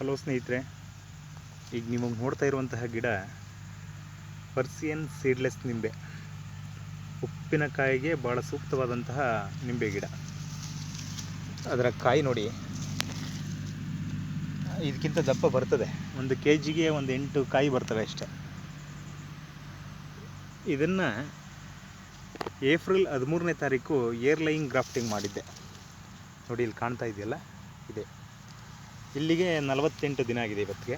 Hello ಸ್ನೇಹಿತರೆ, ಈಗ ನಿಮಗೆ ನೋಡ್ತಾ ಇರುವಂತಹ ಗಿಡ ಪರ್ಸಿಯನ್ ಸೀಡ್ಲೆಸ್ ನಿಂಬೆ. ಉಪ್ಪಿನಕಾಯಿಗೆ ಭಾಳ ಸೂಕ್ತವಾದಂತಹ ನಿಂಬೆ ಗಿಡ. ಅದರ ಕಾಯಿ ನೋಡಿ. ಇದಕ್ಕಿಂತ ದಪ್ಪ ಬರ್ತದೆ. ಒಂದು ಕೆ ಜಿಗೆ ಒಂದು ಎಂಟು ಕಾಯಿ ಬರ್ತವೆ ಅಷ್ಟೆ. ಇದನ್ನು ಏಪ್ರಿಲ್ ಹದಿಮೂರನೇ ತಾರೀಕು ಏರ್ಲೈನ್ ಗ್ರಾಫ್ಟಿಂಗ್ ಮಾಡಿದ್ದೆ. ನೋಡಿ, ಇಲ್ಲಿ ಕಾಣ್ತಾ ಇದೆಯಲ್ಲ? ಇದೆ. ಇಲ್ಲಿಗೆ ನಲವತ್ತೆಂಟು ದಿನ ಆಗಿದೆ ಇವತ್ತಿಗೆ.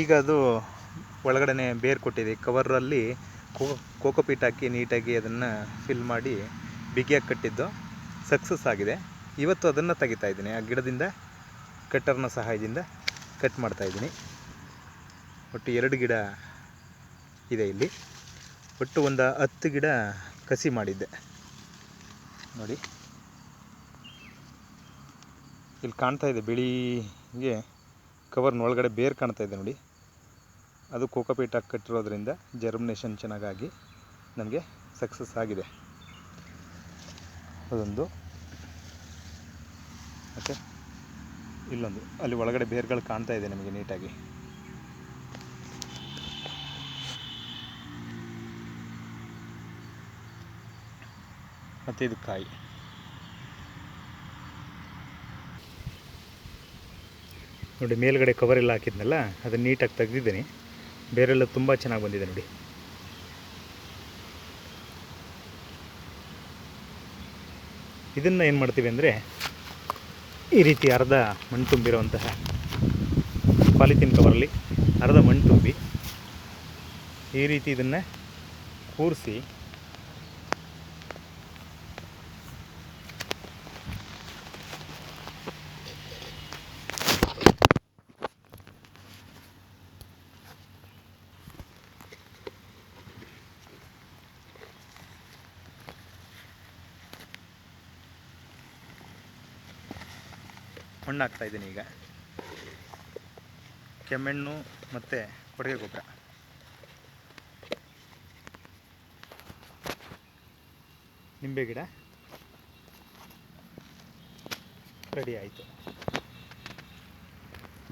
ಈಗ ಅದು ಒಳಗಡೆ ಬೇರು ಕೊಟ್ಟಿದೆ. ಕವರಲ್ಲಿ ಕೋ ಕೋಕೋಪೀಟ್ ಹಾಕಿ ನೀಟಾಗಿ ಅದನ್ನು ಫಿಲ್ ಮಾಡಿ ಬಿಗಿಯಾಗಿ ಕಟ್ಟಿದ್ದು ಸಕ್ಸಸ್ ಆಗಿದೆ. ಇವತ್ತು ಅದನ್ನು ತೆಗಿತಾ ಇದ್ದೀನಿ. ಆ ಗಿಡದಿಂದ ಕಟ್ಟರ್ನ ಸಹಾಯದಿಂದ ಕಟ್ ಮಾಡ್ತಾ ಇದ್ದೀನಿ. ಒಟ್ಟು ಎರಡು ಗಿಡ ಇದೆ ಇಲ್ಲಿ. ಒಟ್ಟು ಒಂದು ಹತ್ತು ಗಿಡ ಕಸಿ ಮಾಡಿದ್ದೆ. ನೋಡಿ. ಇಲ್ಲಿ ಕಾಣ್ತಾ ಇದೆ ಬಿಳಿಗೆ ಕವರ್ನ ಒಳಗಡೆ ಬೇರು ಕಾಣ್ತಾ ಇದೆ ನೋಡಿ. ಅದು ಕೋಕೋಪೀಟ್ ಹಾಕಿ ಕಟ್ಟಿರೋದ್ರಿಂದ ಜರ್ಮಿನೇಷನ್ ಚೆನ್ನಾಗಾಗಿ ನಮಗೆ ಸಕ್ಸಸ್ ಆಗಿದೆ. ಅದೊಂದು. ಮತ್ತು ಇಲ್ಲೊಂದು. ಅಲ್ಲಿ ಒಳಗಡೆ ಬೇರುಗಳು ಕಾಣ್ತಾ ಇದೆ ನಮಗೆ ನೀಟಾಗಿ. ಮತ್ತು ಇದು ಕಾಯಿ. ನೋಡಿ, ಮೇಲ್ಗಡೆ ಕವರ್ ಎಲ್ಲ ಹಾಕಿದ್ನಲ್ಲ, ಅದನ್ನು ನೀಟಾಗಿ ತೆಗೆದಿದ್ದೀನಿ. ಬೇರೆಲ್ಲ ತುಂಬ ಚೆನ್ನಾಗಿ ಬಂದಿದೆ ನೋಡಿ. ಇದನ್ನು ಏನು ಮಾಡ್ತೀವಿ ಅಂದರೆ, ಈ ರೀತಿ ಅರ್ಧ ಮಣ್ಣು ತುಂಬಿರುವಂತಹ ಪಾಲಿಥೀನ್ ಕವರಲ್ಲಿ ಅರ್ಧ ಮಣ್ಣು ತುಂಬಿ ಈ ರೀತಿ ಇದನ್ನು ಕೂರಿಸಿ ಮಣ್ಣು ಹಾಕ್ತಾ ಇದ್ದೀನಿ ಈಗ. ಕೆಮ್ಮೆಣ್ಣು ಮತ್ತು ಕೊಡುಗೆ ಗೊಬ್ಬರ. ನಿಂಬೆ ಗಿಡ. ರೆಡಿ ಆಯಿತು.